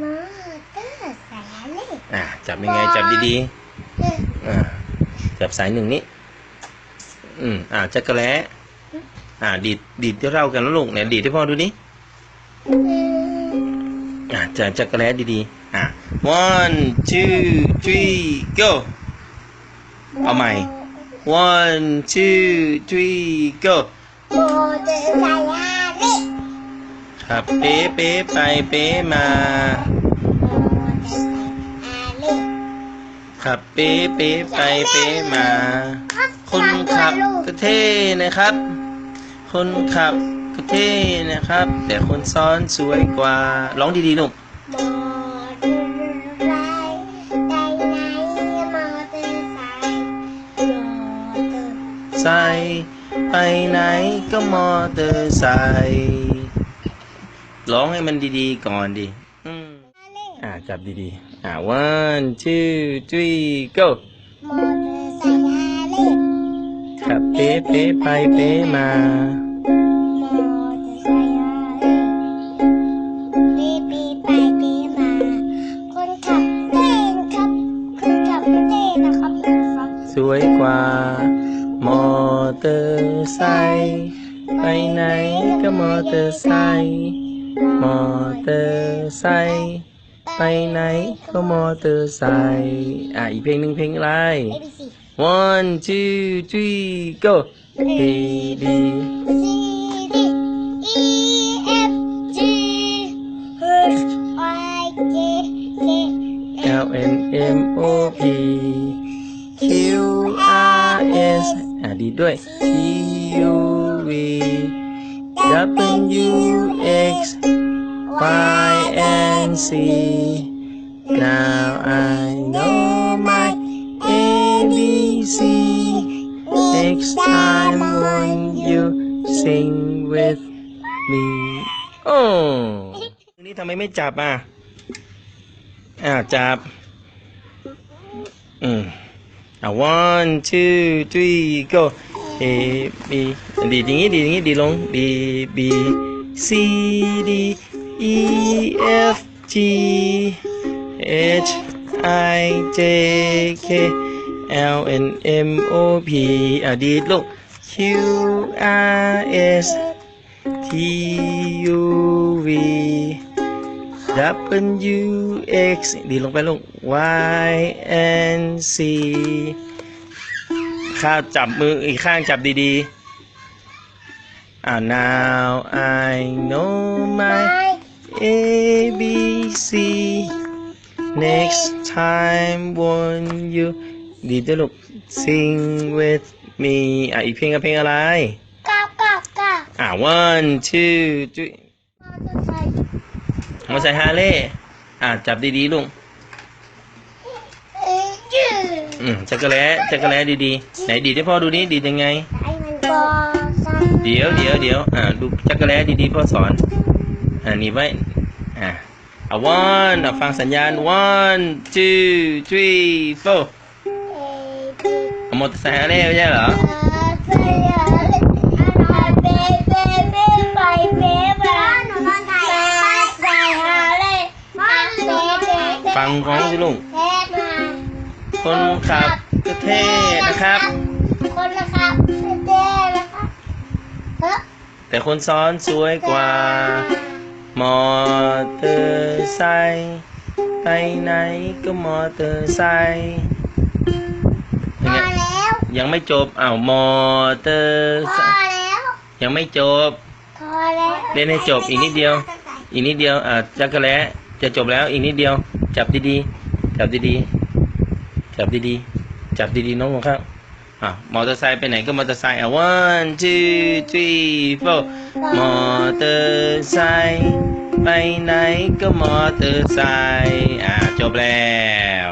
มอเตอร์ไซค์เล็กอ่าจับยังไงจับดีๆอ่าจับสายหนึ่งนี้ อืมอ่าจักรแล้อ่า ดีดดีดที่เรากันแล้วลูกเนี่ยดีดให้พ่อดูนี่อ่าจับจักรแล้ดีๆอ่า one two three go เอาใหม่ one two three go มอเตอร์ไซค์เล็ก ครับเป๊ะเป๊ะไปเป๊ะมามอเตอร์ไซค์เล็กขับเป๊ะเป๊ะไปเป๊ะมา คนขับก็เท่นะครับ คนขับก็เท่นะครับ แต่คนซ้อนสวยกว่า ร้องดีๆลูกมอเตอร์ไซค์ไปไหนมอเตอร์ไซค์มอเตอร์ใส่ไปไหนก็มอเตอร์ไซค์ ร้องให้มันดีๆ ก่อนดิอืมเล็กอ่าจับดีๆ อ่า one two three go มอเตอร์ไซค์เล็กขับเป๊ะเป๊ะไปเป๊ะมา มอเตอร์ไซค์เล็กปีปีไปปีมา คนขับเต้นครับ คนขับเต้นนะครับครับสวยกว่า มอเตอร์ไซค์ไปไหนก็มอเตอร์ไซค์ มอเตอร์ไซค์ไปไหนก็มอเตอร์ไซค์อะอีกเพลงหนึ่งเพลงอะไร A B C one two three go A B C D E F G H I J K L N M O P Q R S อะดีด้วย T U V W X Y and Z. Now I know my ABC. Next time when you sing with me. โอ้นี่ทำไมไม่จับอะอ่าจับ อืมอะ one two three go A B ดีดอย่างงี้ดีดอย่างงี้ดีดลง B B C D E F G H I J K L N M O P อะดีดลูก Q R S T U V W X ดีดลงไปลูก Y and C ข้าวจับมืออีกข้างจับดีๆอ่า now I know my A B C next time when you ดีด้วยลูก sing with me อะอีกเพลงกับเพลงอะไรเก้าเก้าเก้าอ่า one two three มอเตอร์ไซค์มาใส่ฮาเล่อ่าจับดีๆลุง เอ้ยยืด อืมจักรแล้จักรแล้ดีๆ ไหนดีดให้พ่อดูนี่ดีดยังไง เดี๋ยวเดี๋ยวเดี๋ยวอ่าดูจักรแล้ดีๆพ่อสอน อ่านี่ไว้ อ่าอ่า one อ่าฟังสัญญาณ one two three four เอ้ยเอามอเตอร์ไซค์ฮาเล่ไม่ใช่เหรอเออไปเลยอันนั้นเบ้เบ้เบ้ไปเบ้มาหนูนอนไทยใส่หาเลยมาเบ้เบ้ฟังร้องสิลุง คนขับก็เท่นะครับ คนนะครับเท่นะครับเฮ้ยแต่คนซ้อนสวยกว่า มอเตอร์ไซค์ไปไหนก็มอเตอร์ไซค์พอแล้วยังไม่จบอ้าวมอเตอร์พไซอค์แล้วยังไม่จบพอแล้วเล่นให้จบอีกนิดเดียว อีกนิดเดียวอ่าจักรแล้จะจบแล้วอีกนิดเดียว จับดีๆจับดีๆ จับดีๆ จับดีๆน้องของข้างอะมอเตอร์ไซค์ไปไหนก็มอเตอร์ไซค์อะ one two three four มอเตอร์ไซค์ไปไหนก็มอเตอร์ไซค์อะจบแล้ว